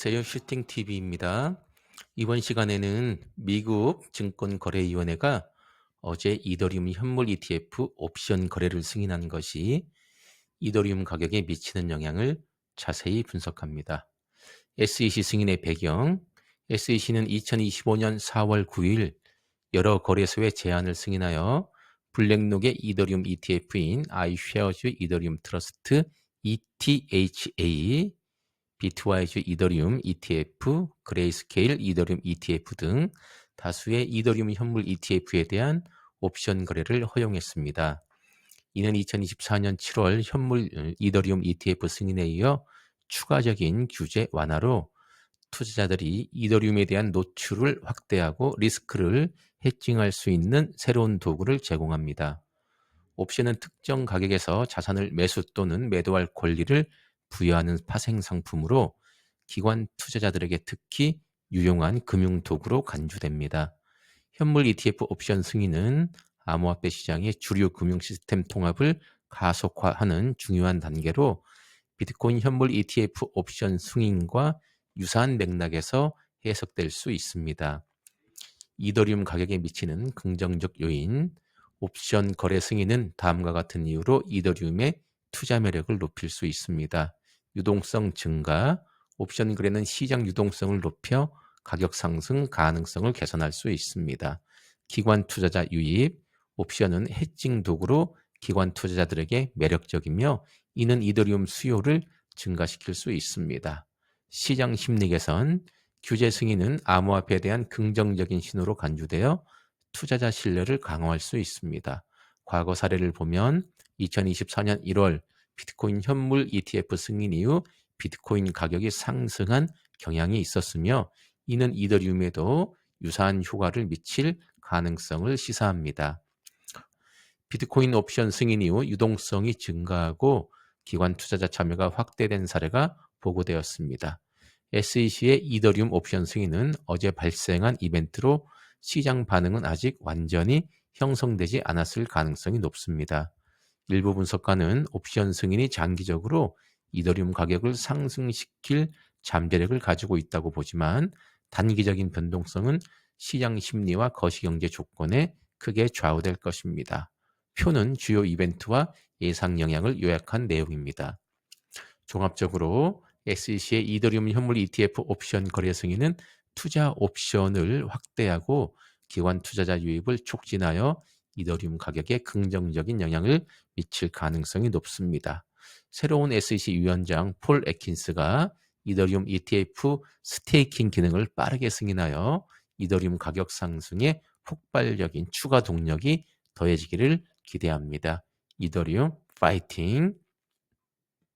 제휴 슈팅 TV입니다. 이번 시간에는 미국 증권거래위원회가 어제 이더리움 현물 ETF 옵션 거래를 승인한 것이 이더리움 가격에 미치는 영향을 자세히 분석합니다. SEC 승인의 배경 SEC는 2025년 4월 9일 여러 거래소의 제안을 승인하여 블랙록의 이더리움 ETF인 iShares 이더리움 트러스트 ETHA 비트와이즈 이더리움 ETF, 그레이스케일 이더리움 ETF 등 다수의 이더리움 현물 ETF에 대한 옵션 거래를 허용했습니다. 이는 2024년 7월 현물 어, 이더리움 ETF 승인에 이어 추가적인 규제 완화로 투자자들이 이더리움에 대한 노출을 확대하고 리스크를 해칭할 수 있는 새로운 도구를 제공합니다. 옵션은 특정 가격에서 자산을 매수 또는 매도할 권리를 부여하는 파생 상품으로 기관 투자자들에게 특히 유용한 금융 도구로 간주됩니다. 현물 ETF 옵션 승인은 암호화폐 시장의 주류 금융 시스템 통합을 가속화하는 중요한 단계로 비트코인 현물 ETF 옵션 승인과 유사한 맥락에서 해석될 수 있습니다. 이더리움 가격에 미치는 긍정적 요인, 옵션 거래 승인은 다음과 같은 이유로 이더리움의 투자 매력을 높일 수 있습니다. 유동성 증가, 옵션 거래는 시장 유동성을 높여 가격 상승 가능성을 개선할 수 있습니다. 기관 투자자 유입, 옵션은 해칭 도구로 기관 투자자들에게 매력적이며 이는 이더리움 수요를 증가시킬 수 있습니다. 시장 심리 개선, 규제 승인은 암호화폐에 대한 긍정적인 신호로 간주되어 투자자 신뢰를 강화할 수 있습니다. 과거 사례를 보면 2024년 1월 비트코인 현물 ETF 승인 이후 비트코인 가격이 상승한 경향이 있었으며 이는 이더리움에도 유사한 효과를 미칠 가능성을 시사합니다. 비트코인 옵션 승인 이후 유동성이 증가하고 기관 투자자 참여가 확대된 사례가 보고되었습니다. SEC의 이더리움 옵션 승인은 어제 발생한 이벤트로 시장 반응은 아직 완전히 형성되지 않았을 가능성이 높습니다. 일부 분석가는 옵션 승인이 장기적으로 이더리움 가격을 상승시킬 잠재력을 가지고 있다고 보지만 단기적인 변동성은 시장 심리와 거시경제 조건에 크게 좌우될 것입니다. 표는 주요 이벤트와 예상 영향을 요약한 내용입니다. 종합적으로 SEC의 이더리움 현물 ETF 옵션 거래 승인은 투자 옵션을 확대하고 기관 투자자 유입을 촉진하여 이더리움 가격에 긍정적인 영향을 미칠 가능성이 높습니다. 새로운 SEC 위원장 폴 에킨스가 이더리움 ETF 스테이킹 기능을 빠르게 승인하여 이더리움 가격 상승에 폭발적인 추가 동력이 더해지기를 기대합니다. 이더리움 파이팅!